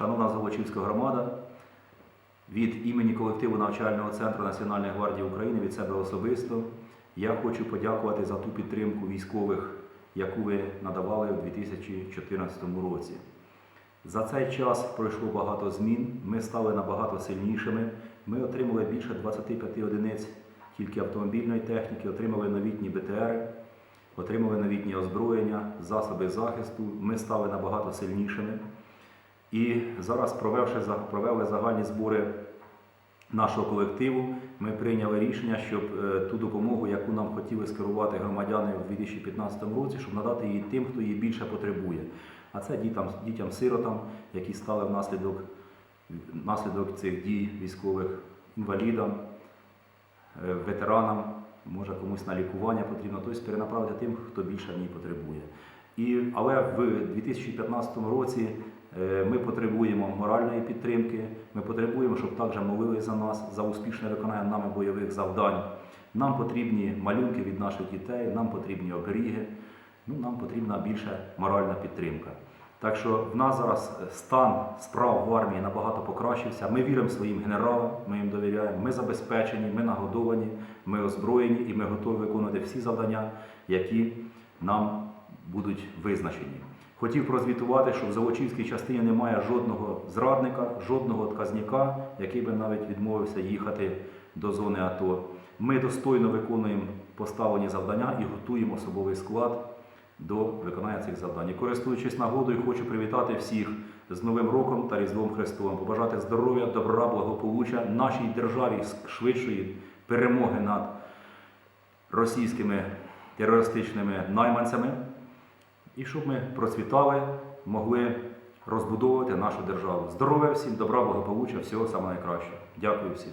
Шановна Золочівська громада, від імені колективу навчального центру Національної гвардії України від себе особисто я хочу подякувати за ту підтримку військових, яку ви надавали у 2014 році. За цей час пройшло багато змін, ми стали набагато сильнішими. Ми отримали більше 25 одиниць тільки автомобільної техніки, отримали новітні БТРи, отримали новітні озброєння, засоби захисту. Ми стали набагато сильнішими. І зараз, провевши, провели загальні збори нашого колективу, ми прийняли рішення, щоб е, ту допомогу, яку нам хотіли скерувати громадяни у 2015 році, щоб надати її тим, хто її більше потребує. А це дітям, дітям-сиротам, які стали внаслідок, внаслідок цих дій військових інвалідам, е, ветеранам, може комусь на лікування потрібно, тобто перенаправити тим, хто більше в ній потребує. І, але в 2015 році ми потребуємо моральної підтримки, ми потребуємо, щоб також молили за нас, за успішне виконання нами бойових завдань. Нам потрібні малюнки від наших дітей, нам потрібні оберіги, ну, нам потрібна більше моральна підтримка. Так що в нас зараз стан справ в армії набагато покращився. Ми віримо своїм генералам, ми їм довіряємо, ми забезпечені, ми нагодовані, ми озброєні і ми готові виконувати всі завдання, які нам будуть визначені. Хотів прозвітувати, що в Золочівській частині немає жодного зрадника, жодного отказника, який би навіть відмовився їхати до зони АТО. Ми достойно виконуємо поставлені завдання і готуємо особовий склад до виконання цих завдань. І користуючись нагодою, хочу привітати всіх з Новим роком та Різдвом Христовим, побажати здоров'я, добра, благополуччя нашій державі швидшої перемоги над російськими терористичними найманцями, і щоб ми процвітали, могли розбудовувати нашу державу. Здоров'я всім, добра, благополуччя, всього найкращого. Дякую всім.